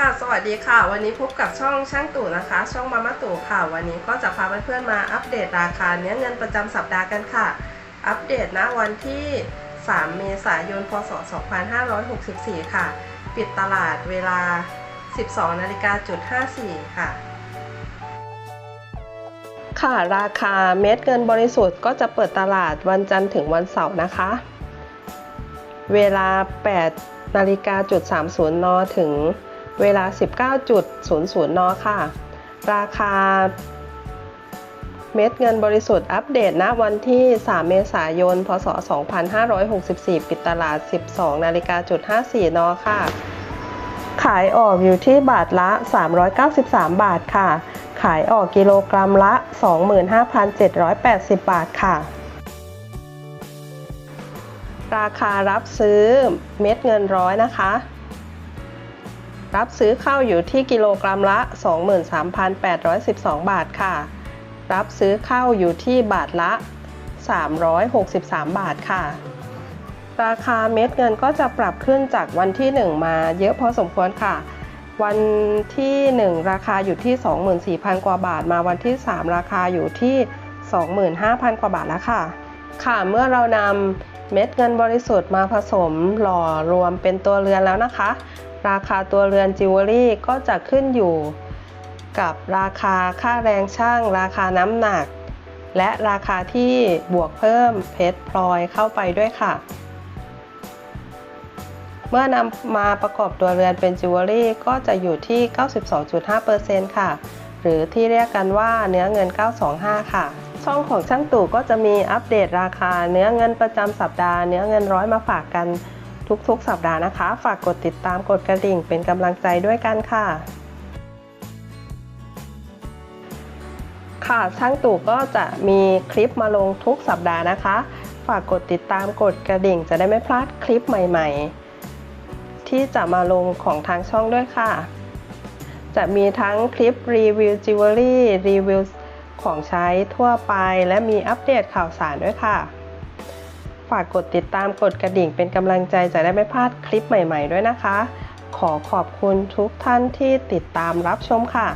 ค่ะ สวัสดีค่ะ วันนี้พบกับช่องช่างตู่นะคะ ช่องมาม่าตู่ค่ะ วันนี้ก็จะพาเพื่อนๆมาอัปเดตราคาเนื้อเงินประจำสัปดาห์กันค่ะ อัปเดตนะวันที่ 3 เมษายน พศ 2564 ค่ะ ปิดตลาดเวลา 12นาฬิกาจุด54 ค่ะ ค่ะ ราคาเม็ดเงินบริสุทธิ์ก็จะเปิดตลาดวันจันทร์ถึงวันเสาร์นะคะ เวลา 8นาฬิกาจุด30นถึง เวลา 19.00 น ค่ะ ราคาเม็ดเงินบริสุทธิ์อัปเดตณวันที่ 3 เมษายน พศ 2564 ปิดตลาด 12 นาฬิกาจุด54 น ค่ะ ขายออกอยู่ที่บาทละ 393 บาทค่ะ ขายออกกิโลกรัมละ 25,780 บาทค่ะ ราคารับซื้อเม็ดเงินร้อยนะคะ รับซื้อเข้าอยู่ที่กิโลกรัมละ 23,812 บาทค่ะ รับซื้อเข้าอยู่ที่บาทละ 363 บาทค่ะ ราคาเม็ดเงินก็จะปรับขึ้นจากวันที่ 1 มาเยอะพอสมควรค่ะ วันที่ 1 ราคาอยู่ที่ 24,000 กว่าบาท มาวันที่ 3 ราคาอยู่ที่ 25,000 กว่าบาทแล้วค่ะ ค่ะ เมื่อเรานำเม็ดเงินบริสุทธิ์มาผสมหล่อรวมเป็นตัวเรือนแล้วนะคะ ราคาตัวเรือนจิวเวลรี่ก็จะขึ้นอยู่ กับราคาค่าแรงช่าง ราคาน้ำหนัก และราคาที่บวกเพิ่มเพชรพลอยเข้าไปด้วยค่ะ เมื่อนำมาประกอบตัวเรือนเป็นจิวเวลรี่ก็จะอยู่ที่ 92.5%ค่ะ หรือที่เรียกกันว่าเนื้อเงิน 925 ค่ะช่องของช่างตู่ก็จะมีอัปเดตราคาเนื้อเงินประจำสัปดาห์เนื้อเงินร้อยมาฝากกัน ทุกๆ สัปดาห์นะคะ ฝากกดติดตามกดกระดิ่งเป็นกำลังใจด้วยกันค่ะ ค่ะช่างตู่ก็จะมีคลิปมาลงทุกสัปดาห์นะคะ ฝากกดติดตามกดกระดิ่ง จะได้ไม่พลาดคลิปใหม่ ๆ ที่จะมาลงของทางช่องด้วยค่ะ จะมีทั้งคลิปรีวิวจิวเวลรี่รีวิวของใช้ทั่วไป และมีอัปเดตข่าวสารด้วยค่ะ ฝากกดติดตามกดกระดิ่งเป็นกำลังใจจะได้ไม่พลาดคลิปใหม่ ๆ ด้วยนะคะ ขอขอบคุณทุกท่านที่ติดตามรับชมค่ะ